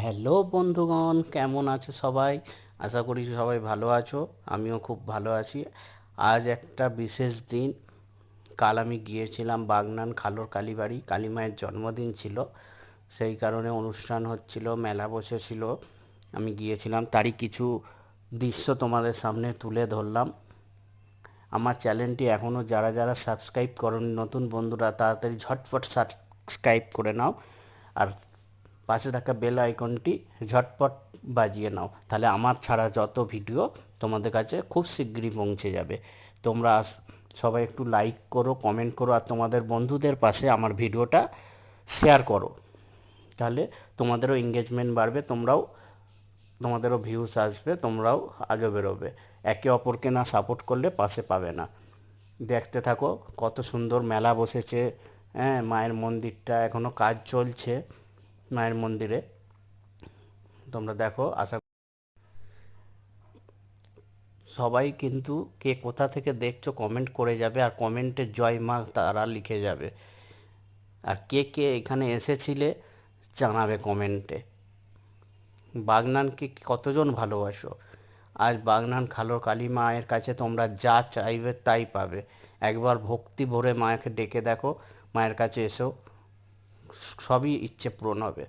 Hello বন্ধুগণ, কেমন আছো সবাই? আশা করি সবাই ভালো আছো, আমিও খুব ভালো আছি। আজ একটা বিশেষ দিন। কাল আমি গিয়েছিলাম বাগনান খালোর কালীবাড়ি। কালী মায়ের জন্মদিন ছিল, সেই কারণে অনুষ্ঠান হচ্ছিল, মেলা বসেছিল। আমি গিয়েছিলাম, তারই কিছু দৃশ্য তোমাদের সামনে তুলে ধরলাম। আমার চ্যানেলটি এখনও যারা যারা সাবস্ক্রাইব করেন, নতুন বন্ধুরা, তাড়াতাড়ি ঝটপট সাবস্ক্রাইব করে নাও। আর পাশে থাকা বেল আইকনটি ঝটপট বাজিয়ে নাও। তাহলে আমার ছাড়া যত ভিডিও তোমাদের কাছে খুব শিগগিরই পৌঁছে যাবে। তোমরা সবাই একটু লাইক করো কমেন্ট করো, আর তোমাদের বন্ধুদের পাশে আমার ভিডিওটা শেয়ার করো। তাহলে তোমাদেরও এঙ্গেজমেন্ট বাড়বে, তোমরাও, তোমাদেরও ভিউস আসবে, তোমরাও আগে বেরোবে। একে অপরকে না সাপোর্ট করলে পাশে পাবে না। দেখতে থাকো, কত সুন্দর মেলা বসেছে হ্যাঁ মায়ের মন্দিরটা এখনও কাজ চলছে। মায়ের মন্দিরে। তোমরা দেখো, আশা সবাই কিন্তু কে কোথা থেকে দেখছ কমেন্ট করে যাবে আর কমেন্টে জয় মা তারা লিখে যাবে। আর কে কে এখানে এসেছিলে জানাবে কমেন্টে বাগনানকে কতজন ভালোবাসো? আজ বাগনান খালো কালী মায়ের কাছে, তোমরা যা চাইবে তাই পাবে। একবার ভক্তি ভরে মাকে ডেকে দেখো, মায়ের কাছে এসো। সবই ইচ্ছে পূরণ হবে।